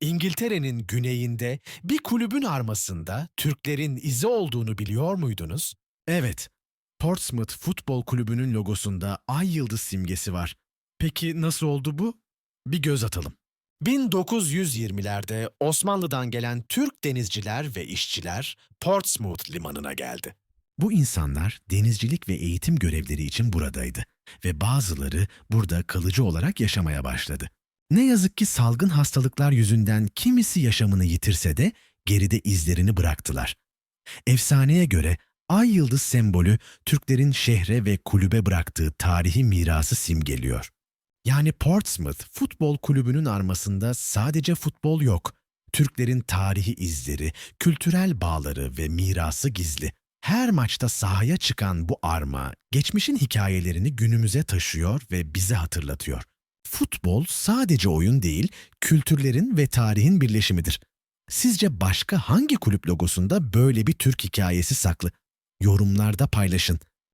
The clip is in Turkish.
İngiltere'nin güneyinde bir kulübün armasında Türklerin izi olduğunu biliyor muydunuz? Evet, Portsmouth Futbol Kulübü'nün logosunda ay yıldız simgesi var. Peki nasıl oldu bu? Bir göz atalım. 1920'lerde Osmanlı'dan gelen Türk denizciler ve işçiler Portsmouth limanına geldi. Bu insanlar denizcilik ve eğitim görevleri için buradaydı ve bazıları burada kalıcı olarak yaşamaya başladı. Ne yazık ki salgın hastalıklar yüzünden kimisi yaşamını yitirse de geride izlerini bıraktılar. Efsaneye göre ay yıldız sembolü Türklerin şehre ve kulübe bıraktığı tarihi mirası simgeliyor. Yani Portsmouth Futbol Kulübü'nün armasında sadece futbol yok. Türklerin tarihi izleri, kültürel bağları ve mirası gizli. Her maçta sahaya çıkan bu arma, geçmişin hikayelerini günümüze taşıyor ve bize hatırlatıyor. Futbol sadece oyun değil, kültürlerin ve tarihin birleşimidir. Sizce başka hangi kulüp logosunda böyle bir Türk hikayesi saklı? Yorumlarda paylaşın.